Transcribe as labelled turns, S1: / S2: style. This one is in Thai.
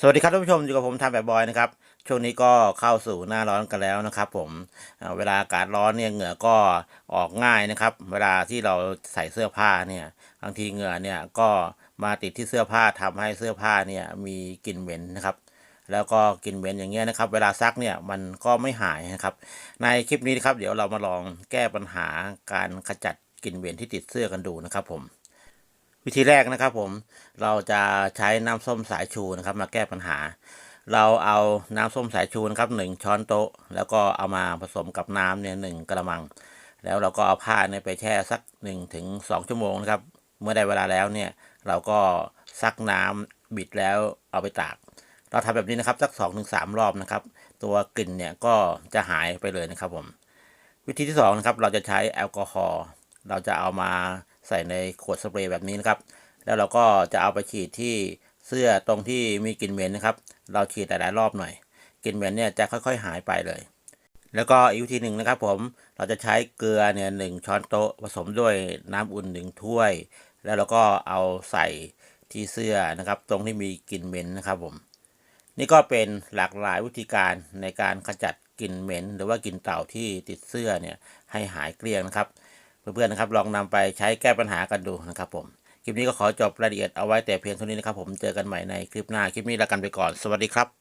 S1: สวัสดีครับท่านผู้ชมอยู่กับผมทำแบบบอยนะครับช่วงนี้ก็เข้าสู่หน้าร้อนกันแล้วนะครับผมเวลาอากาศร้อนเนี่ยเหงื่อก็ออกง่ายนะครับ เวลาที่เราใส่เสื้อผ้าเนี่ยบางทีเหงื่อเนี่ยก็มาติดที่เสื้อผ้าทำให้เสื้อผ้าเนี่ยมีกลิ่นเหม็นนะครับ แล้วก็กลิ่นเหม็นอย่างเงี้ยนะครับ เวลาซักเนี่ยมันก็ไม่หายนะครับ ในคลิปนี้นะครับเดี๋ยวเรามาลองแก้ปัญหาการขจัดกลิ่นเหม็นที่ติดเสื้อกันดูนะครับผม วิธีแรกนะครับผมเราจะใช้น้ำส้มสายชูนะครับ มาแก้ปัญหา เราเอาน้ำส้มสายชูนะครับหนึ่งช้อนโต๊ะ แล้วก็เอามาผสมกับน้ำเนี่ยหนึ่งกระมัง แล้วเราก็เอาผ้าเนี่ยไปแช่สัก1นถึงสชั่วโมงนะครับ เมื่อได้เวลาแล้วเนี่ยเราก็ซักน้ำบิดแล้วเอาไปตาก เราทำแบบนี้นะครับสัก2อถึงสรอบนะครับ ตัวกลิ่นเนี่ยก็จะหายไปเลยนะครับผม วิธีที่สองนะครับเราจะใช้แอลกอฮอล์เราจะเอามา ใส่ในขวดสเปรย์แบบนี้นะครับ แล้วเราก็จะเอาไปฉีดที่เสื้อตรงที่มีกลิ่นเหม็นนะครับ เราฉีดหลายๆรอบหน่อยกลิ่นเหม็นเนี่ยจะค่อยๆหายไปเลย แล้วก็อีกวิธีหนึ่งนะครับ ผมเราจะใช้เกลือเนี่ยหนึ่งช้อนโต๊ะผสมด้วยน้ำอุ่นหนึ่งถ้วย แล้วเราก็เอาใส่ที่เสื้อนะครับ ตรงที่มีกลิ่นเหม็นนะครับผมนี่ก็เป็นหลากหลายวิธีการในการขจัดกลิ่นเหม็น หรือว่ากลิ่นเต่าที่ติดเสื้อเนี่ยให้หายเกลี้ยงนะครับ เพื่อนๆนะครับลองนำไปใช้แก้ปัญหากันดูนะครับผมคลิปนี้ก็ขอจบรายละเอียดเอาไว้แต่เพียงเท่านี้นะครับผมเจอกันใหม่ในคลิปหน้าคลิปนี้ลากันไปก่อนสวัสดีครับ